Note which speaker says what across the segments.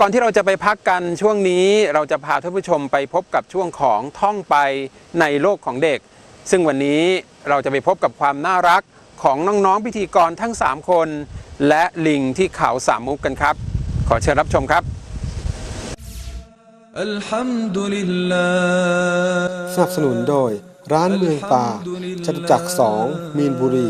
Speaker 1: ก่อนที่เราจะไปพักกันช่วงนี้เราจะพาท่านผู้ชมไปพบกับช่วงของท่องไปในโลกของเด็ก ซึ่งวันนี้เราจะไปพบกับความน่ารักของน้องๆพิธีกรทั้ง 3 คน และลิงที่เขาสามมุกกันครับ ขอเชิญรับชมครับ
Speaker 2: สนับสนุนโดย ร้านเมืองปลาจตุจักรสองมีนบุรี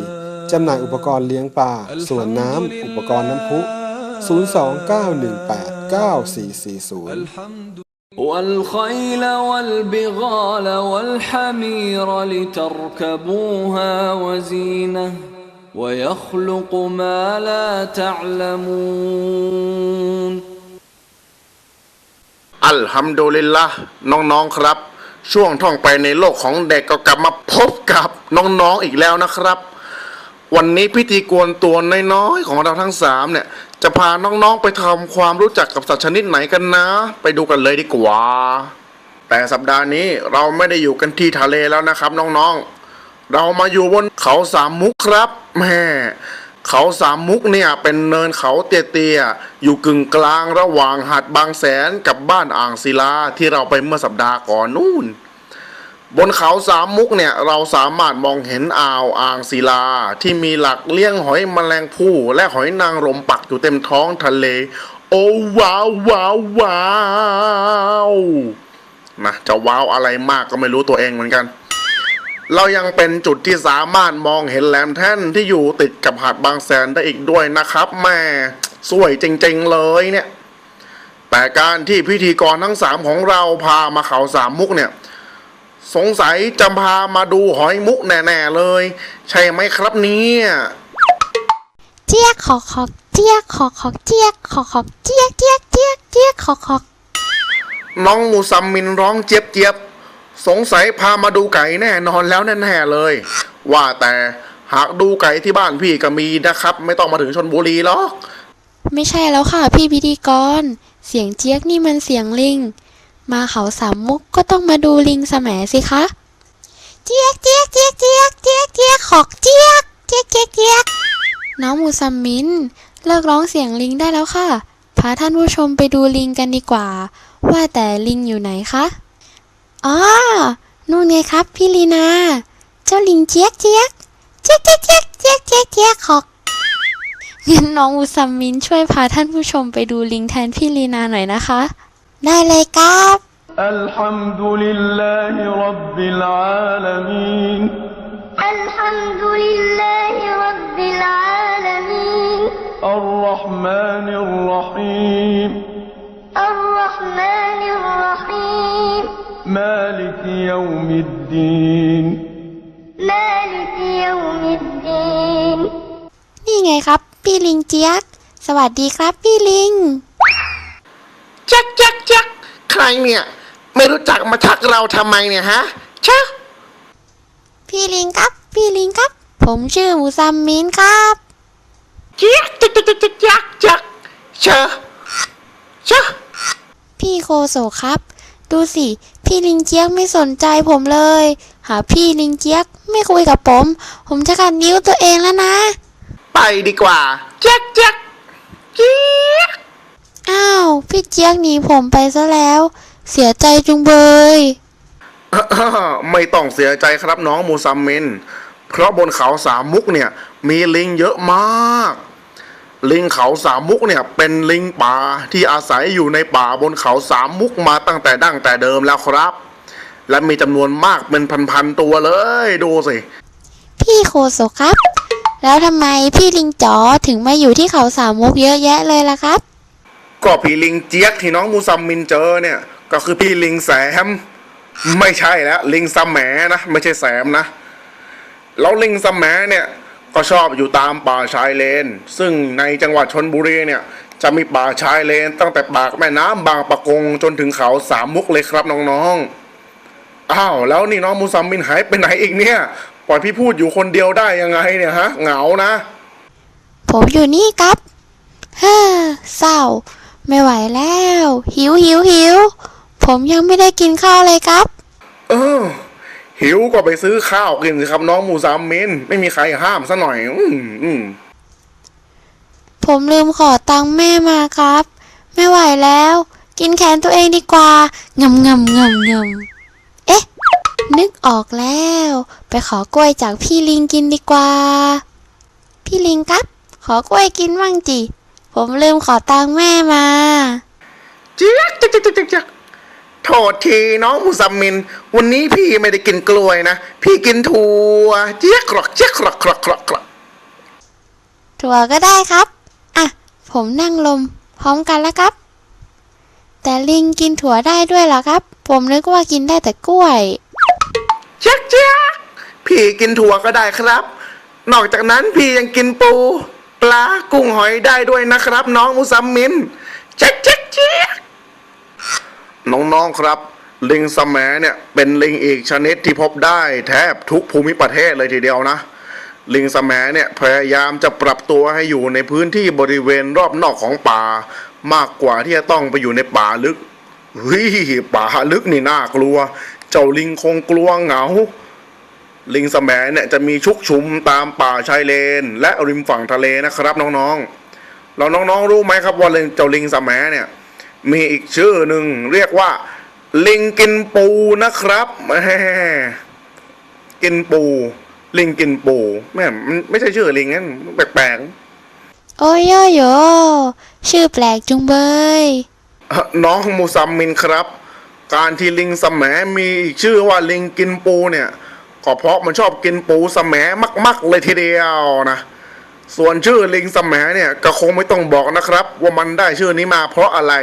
Speaker 2: จำหน่ายอุปกรณ์เลี้ยงปลาสวนน้ำอุปกรณ์น้ำพุ02918
Speaker 3: 9440 والخيل والبغال والحمير لتركبوها وزينة ويخلق ما لا تعلمون
Speaker 4: อัลฮัมดุลิลละน้องๆครับ ช่วงท่องไปในโลกของเด็กก็กลับมาพบกับน้องๆออีกแล้วนะครับ วันนี้พิธีกวนตัวน้อยๆของเราทั้งสามเนี่ย จะพาน้องๆไปทำความรู้จักกับสัตว์ชนิดไหนกันนะ ไปดูกันเลยดีกว่า แต่สัปดาห์นี้เราไม่ได้อยู่กันที่ทะเลแล้วนะครับน้องๆ เรามาอยู่บนเขาสามมุกครับแม่เขาสามมุกเนี่ยเป็นเนินเขาเตี้ยๆอยู่กึ่งกลางระหว่างหาดบางแสนกับบ้านอ่างศิลาที่เราไปเมื่อสัปดาห์ก่อนนู่น บนเขาสามมุกเนี่ยเราสามารถมองเห็นอ่าวอ่างศิลา ที่มีหลักเลี้ยงหอยแมลงภู่และหอยนางรมปักอยู่เต็มท้องทะเล โอ้ว้าวว้าวว้าวนะจะว้าวอะไรมากก็ไม่รู้ตัวเองเหมือนกัน เรายังเป็นจุดที่สามารถมองเห็นแหลมแท่นที่อยู่ติดกับหาดบางแสนได้อีกด้วยนะครับแม่สวยจริงๆเลยเนี่ยแต่การที่พิธีกรทั้งสามของเราพามาเขาสามมุกเนี่ย สงสัยจะพามาดูหอยมุกแน่ๆเลย ใช่ไหมครับเนี่ย
Speaker 5: เจี๊ยกขอกขอกเจี๊ยกขอกขอกเจี๊ยกขอกขอกเจี๊ยกเจี๊ยกเจี๊ยกเจี๊ยกขอกขอก
Speaker 4: น้องมูซัมมินร้องเจี๊ยบเจี๊ยบสงสัยพามาดูไก่แน่นอนแล้วแน่ๆเลย ว่าแต่หากดูไก่ที่บ้านพี่ก็มีนะครับ ไม่ต้องมาถึงชนบุรีหรอก
Speaker 5: ไม่ใช่แล้วค่ะพี่พิธีกร เสียงเจี๊ยกนี่มันเสียงลิง มาเขาสามมุกก็ต้องมาดูลิงแสมสิคะ เจี๊ยกเจี๊ยกเจี๊ยกเจี๊ยกเจี๊ยกเจี๊ยกขอกเจี๊ยกเจี๊ยกเจี๊ยกเจี๊ยกน้องมูซัมมิน เลิกร้องเสียงลิงได้แล้วค่ะ พาท่านผู้ชมไปดูลิงกันดีกว่า ว่าแต่ลิงอยู่ไหนคะอ๋อนู่นไงครับพี่ลีนา เจ้าลิงเจี๊ยกเจี๊ยกเจี๊ยกเจี๊ยกเจี๊ยกเจี๊ยกเจี๊ยกเจี๊ยกขอกงั้นน้องอุซัมมินช่วยพาท่านผู้ชมไปดูลิงแทนพี่ลีนาหน่อยนะคะ ได้เลยครับ
Speaker 3: الحمد لله رب العالمين
Speaker 6: الحمد لله رب العالمين
Speaker 3: الرحمن الرحيم
Speaker 6: الرحمن الرحيم
Speaker 3: مالك يوم الدين
Speaker 6: مالك يوم الدين
Speaker 5: นี่ไงครับ พี่ลิงเจี๊ยก สวัสดีครับพี่ลิง
Speaker 4: แจ็คแจ็คแจ็คใครเนี่ย ไม่รู้จักมาทักเราทำไมเนี่ยฮะเชะ
Speaker 5: พี่ลิงครับ พี่ลิงครับ ผมชื่อมูซัมมินครับ
Speaker 4: เจี๊ยกจักจักจักจักจักจักเชะเชะ
Speaker 5: พี่โคโซครับ ดูสิ พี่ลิงเจี๊ยกไม่สนใจผมเลย หาพี่ลิงเจี๊ยกไม่คุยกับผม ผมจะกัดนิ้วตัวเองแล้วนะ
Speaker 4: ไปดีกว่าแจ็คแจ็คเจี๊ยก
Speaker 5: อ้าว พี่เจี๊ยกหนีผมไปซะแล้ว เสียใจจุงเบย
Speaker 4: ไม่ต้องเสียใจครับน้องมูซัมมิน เพราะบนเขาสามมุกเนี่ย มีลิงเยอะมาก ลิงเขาสามมุกเนี่ย เป็นลิงป่าที่อาศัยอยู่ในป่าบนเขาสามมุกมาตั้งแต่ดั้งแต่เดิมแล้วครับ และมีจำนวนมากเป็นพันๆตัวเลยดูสิ
Speaker 5: พี่โคโซครับ แล้วทำไมพี่ลิงจ๋อถึงมาอยู่ที่เขาสามมุกเยอะแยะเลยล่ะครับ
Speaker 4: ก็พี่ลิงเจี๊ยกที่น้องมูซัมมินเจอเนี่ย ก็คือพี่ลิงแสม ไม่ใช่แล้ว ลิงสมแหมนะ ไม่ใช่แสมนะ แล้วลิงสมแหมเนี่ยก็ชอบอยู่ตามป่าชายเลน ซึ่งในจังหวัดชนบุรีเนี่ย จะมีป่าชายเลน ตั้งแต่ปากแม่น้ำบางปะกงจนถึงเขาสามมุกเลยครับน้องๆ อ้าวแล้วนี่น้องมูซัมมินหายไปไหนอีกเนี่ย ปล่อยพี่พูดอยู่คนเดียวได้ยังไงเนี่ยฮะ เหงานะ
Speaker 5: ผมอยู่นี่ครับเฮ้อเศร้า ไม่ไหวแล้ว หิวหิวหิว ผมยังไม่ได้กินข้าวเลยครับ
Speaker 4: เออ หิวก็ไปซื้อข้าวกินสิครับน้องมูซามมินไม่มีใครห้ามซะหน่อย อืมอืม
Speaker 5: ผมลืมขอตังค์แม่มาครับ ไม่ไหวแล้ว กินแขนตัวเองดีกว่างำงำงำงำเอ๊ะ นึกออกแล้ว ไปขอกล้วยจากพี่ลิงกินดีกว่า พี่ลิงครับ ขอกล้วยกินบ้างจิ ผมลืมขอตังค์แม่มา
Speaker 4: เจี๊ยกจ๊กจ๊กจ๊กจ๊กจ๊กโทษทีน้องมุซัมมิน วันนี้พี่ไม่ได้กินกล้วยนะ พี่กินถั่วเจี๊ยกกรอกเจี๊ยกกรอกกรอกกรอกกรอก
Speaker 5: ถั่วก็ได้ครับ อะ ผมนั่งลม พร้อมกันแล้วครับ แต่ลิงกินถั่วได้ด้วยเหรอครับ ผมนึกว่ากินได้แต่กล้วย
Speaker 4: เจี๊ยกเจี๊ยกพี่กินถั่วก็ได้ครับ นอกจากนั้นพี่ยังกินปู ปลากุ้งหอยได้ด้วยนะครับ น้องมุซัมมินเจ๊กเจ๊กเจ๊กน้องๆครับ ลิงสมแมเนี่ยเป็นลิงอีกชนิดที่พบได้แทบทุกภูมิประเทศเลยทีเดียวนะ ลิงสมแมเนี่ยพยายามจะปรับตัวให้อยู่ในพื้นที่บริเวณรอบนอกของป่า มากกว่าที่จะต้องไปอยู่ในป่าลึกเฮ้ยป่าลึกนี่น่ากลัว เจ้าลิงคงกลัวเหงา ลิงสแมเนี่ยจะมีชุกชุมตามป่าชายเลน และริมฝั่งทะเลนะครับน้องๆ เราน้องๆรู้ไหมครับว่าเจ้าลิงสแมเนี่ยมีอีกชื่อหนึ่งเรียกว่า ลิงกินปูนะครับแหมกินปู ลิงกินปูแม่มันไม่ใช่ชื่อลิงนั้นแปลก
Speaker 5: โอ้ยโยโยชื่อแปลกจุงเบย
Speaker 4: ๆเอ่อน้องมูซัมมินครับ การที่ลิงสแมมีอีกชื่อว่าลิงกินปูเนี่ย ก็เพราะมันชอบกินปูสแมมาก ๆ เลยทีเดียวนะ ส่วนชื่อลิงสแมเนี่ยก็คงไม่ต้องบอกนะครับ ว่ามันได้ชื่อนี้มาเพราะอะไร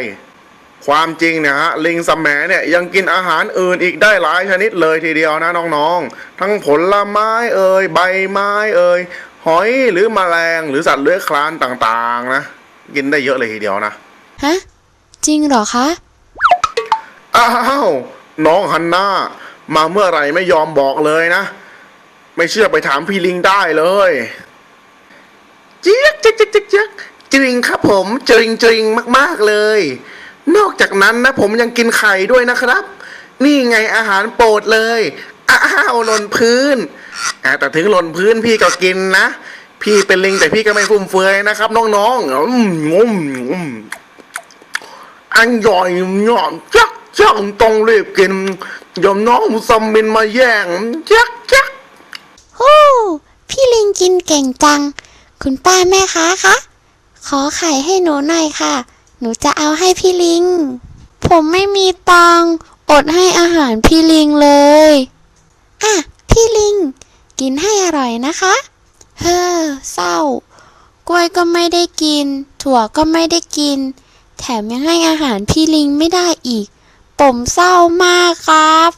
Speaker 4: ความจริงเนี่ยฮะลิงสแมเนี่ยยังกินอาหารอื่นอีกได้หลายชนิดเลยทีเดียวนะน้องๆ ทั้งผลไม้เอ่ยใบไม้เอ่ยหอยหรือแมลงหรือสัตว์เลื้อยคลานต่างๆ นะ กินได้เยอะเลยทีเดียวนะ
Speaker 5: ฮะจริงเหรอคะ
Speaker 4: อ้าว น้องฮันน่า มาเมื่อไหร่ไม่ยอมบอกเลยนะ ไม่เชื่อไปถามพี่ลิงได้เลยเจ๊กเจ๊กเจ๊กเจ๊กจริงครับผมจริงจริงมาก ๆเลย นอกจากนั้นนะ ผมยังกินไข่ด้วยนะครับ นี่ไงอาหารโปรดเลยอ้าวหล่นพื้นแต่ถึงหล่นพื้นพี่ก็กินนะพี่เป็นลิงแต่พี่ก็ไม่ฟุ่มเฟือยนะครับ น้องๆอืมงมงมอันใหญ่หย่อนจักจักต้องรีบกิน เดี๋ยวน้องมุซัมมินมาแย่งจักจัก
Speaker 5: ฮู้พี่ลิงกินเก่งจัง คุณป้าแม่ค้าคะ ขอไข่ให้หนูหน่อยค่ะ หนูจะเอาให้พี่ลิง ผมไม่มีตังอดให้อาหารพี่ลิงเลย อะ พี่ลิง กินให้อร่อยนะคะ เฮ้อเศร้า กล้วยก็ไม่ได้กิน ถั่วก็ไม่ได้กิน แถมยังให้อาหารพี่ลิงไม่ได้อีก ผมเศร้ามากครับ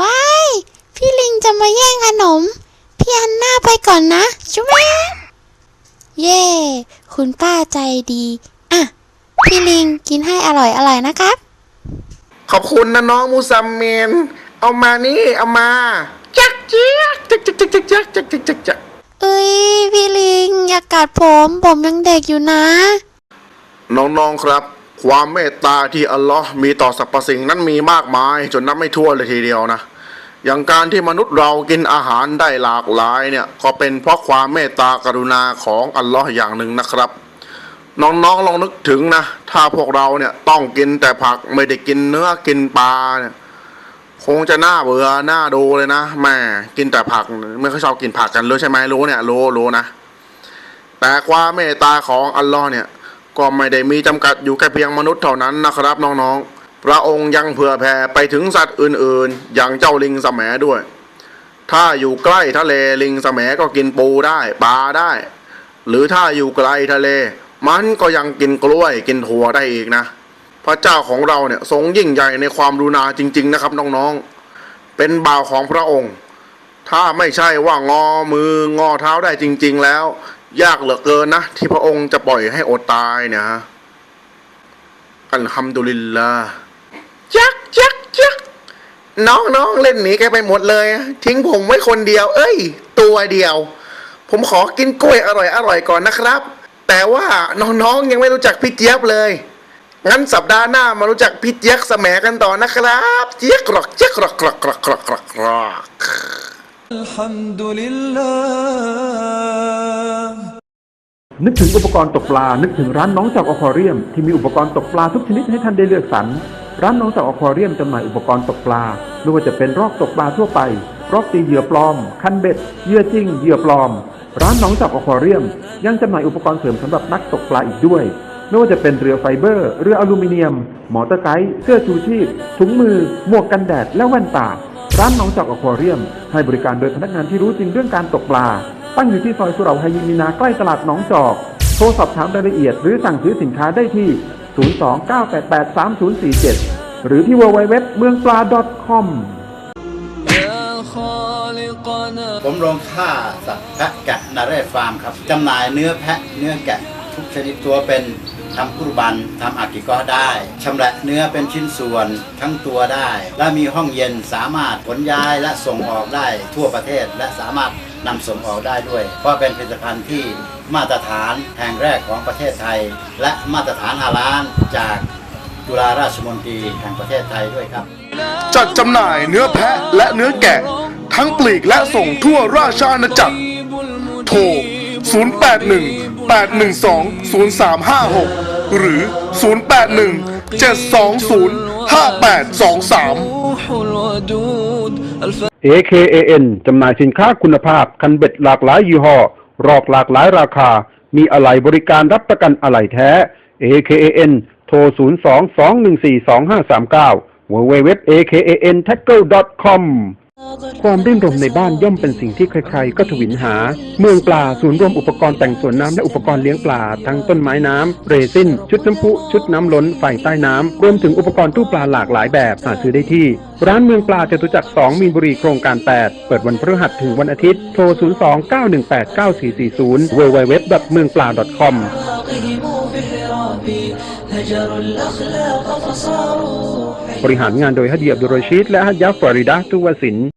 Speaker 5: ว้ายพี่ลิงจะมาแย่งขนม พี่อันหน้าไปก่อนนะชุบแม่เย่คุณป้าใจดีอะพี่ลิงกินให้อร่อยอร่อยนะครับ
Speaker 4: ขอบคุณนะน้องมุซัมมินเอามานี่ เอามาจักจักจักจักจักจักจักจักจักจักจัก
Speaker 5: เอ้ยพี่ลิงอย่ากัดผมผมยังเด็กอยู่นะ
Speaker 4: น้องๆครับ ความเมตตาที่อัลลอฮ์มีต่อสรรพสิ่งนั้นมีมากมาย จนนับไม่ถ้วนเลยทีเดียวนะ อย่างการที่มนุษย์เรากินอาหารได้หลากหลายเนี่ยก็เป็นเพราะความเมตตากรุณาของอัลลอฮ์อย่างหนึ่งนะครับ น้องๆลองนึกถึงนะ ถ้าพวกเราเนี่ยต้องกินแต่ผักไม่ได้กินเนื้อกินปลาเนี่ยคงจะน่าเบื่อหน่าดูเลยนะแม่กินแต่ผักไม่ค่อยชอบกินผักกันรู้ใช่ไหมรู้เนี่ยรู้รู้นะ แต่ความเมตตาของอัลลอฮ์เนี่ย ก็ไม่ได้มีจำกัดอยู่แค่เพียงมนุษย์เท่านั้นนะครับน้องๆ พระองค์ยังเผื่อแผ่ไปถึงสัตว์อื่นๆ อย่างเจ้าลิงสแหมด้วย ถ้าอยู่ใกล้ทะเลลิงสแหมก็กินปูได้ปลาได้ หรือถ้าอยู่ไกลทะเล มันก็ยังกินกล้วยกินถั่วได้อีกนะ พระเจ้าของเราเนี่ยทรงยิ่งใหญ่ในความรุณาจริง ๆ นะครับน้องๆ เป็นบ่าวของพระองค์ ถ้าไม่ใช่ว่างอมืองอเท้าได้จริง ๆ แล้ว ยากเหลือเกินนะ ที่พระองค์จะปล่อยให้อดตายเนี่ยฮะอัลฮัมดุลิลลาห์ยักยักยักน้องน้องเล่นหนีแกไปหมดเลย ทิ้งผมไว้คนเดียว เอ้ย ตัวเดียว ผมขอกินกล้วยอร่อยอร่อยก่อนนะครับ แต่ว่าน้องๆยังไม่รู้จักพี่เจี๊ยบเลย งั้นสัปดาห์หน้ามารู้จักพี่เจี๊ยกแสมกันต่อนะครับ เจี๊ยกกรอกเจี๊ยกกรอกกรอกกรอกกรอกกรอกกรอก
Speaker 7: الحمد لله นึกถึงอุปกรณ์ตกปลา นึกถึงร้านน้องจากอควาเรียม ที่มีอุปกรณ์ตกปลาทุกชนิดให้ท่านได้เลือกสรร ร้านน้องจากอควาเรียมจำหน่ายอุปกรณ์ตกปลา ไม่ว่าจะเป็นรอกตกปลาทั่วไป รอกตีเหยื่อปลอม คันเบ็ด เหยื่อจริง เหยื่อปลอม ร้านน้องจากอควาเรียม ยังจำหน่ายอุปกรณ์เสริมสำหรับนักตกปลาอีกด้วย ไม่ว่าจะเป็นเรือไฟเบอร์ เรืออลูมิเนียม มอเตอร์ไกด์ เสื้อชูชีพ ถุงมือ หมวกกันแดด และแว่นตา ร้านน้องจากอควาเรียม ให้บริการโดยพนักงานที่รู้จริงเรื่องการตกปลา ตั้งอยู่ที่ซอยสุเหร่าไฮยิมินาใกล้ตลาดหนองจอก โทรสอบถามรายละเอียดหรือสั่งซื้อสินค้าได้ที่ 029883047 หรือที่ www เมืองปลา .com
Speaker 8: ผมโรงฆ่าสัตว์แพะแกะนาเรศฟาร์มครับจำหน่ายเนื้อแพะเนื้อแกะทุกชนิดตัวเป็น ทำกุรบันทำอากิก็ได้ชำแหละเนื้อเป็นชิ้นส่วนทั้งตัวได้ และมีห้องเย็นสามารถขนย้ายและส่งออกได้ทั่วประเทศและสามารถนำส่งออกได้ด้วย เพราะเป็นผลิตภัณฑ์ที่มาตรฐานแห่งแรกของประเทศไทย และมาตรฐานฮาลาลจากจุฬาราชมนตรีแห่งประเทศไทยด้วยครับ
Speaker 4: จัดจำหน่ายเนื้อแพะและเนื้อแกะ ทั้งปลีกและส่งทั่วราชอาณาจักร โทร 081 812 0356 หรือ 081 720 5823
Speaker 7: AKAN จำหน่ายสินค้าคุณภาพคันเบ็ดหลากหลายยี่ห้อ รอกหลากหลายราคา มีอะไหล่บริการรับประกันอะไหล่แท้ AKAN โทร 02-214-2539 www.akan tackle.com ความรื่นรมในบ้านย่อมเป็นสิ่งที่ใครๆ ก็ทวินหา เมืองปลาศูนย์รวมอุปกรณ์แต่งสวนน้ำและอุปกรณ์เลี้ยงปลา ทั้งต้นไม้น้ำ เรซิน ชุดน้ำพุ ชุดน้ำล้น ไฟใต้น้ำ รวมถึงอุปกรณ์ตู้ปลาหลากหลายแบบ หาซื้อได้ที่ ร้านเมืองปลาจตุจักร 2 มีนบุรีโครงการ 8 เปิดวันพฤหัสถึงวันอาทิตย์ โทร 02-918-9440 www. เมืองปลา .com
Speaker 9: أخلاقهم في حرابي هجروا الأخلاق فصاروا
Speaker 7: บริหารงานโดยฮัดเดียบดุรชีดและฮัดยาฟาริดาตุวสิน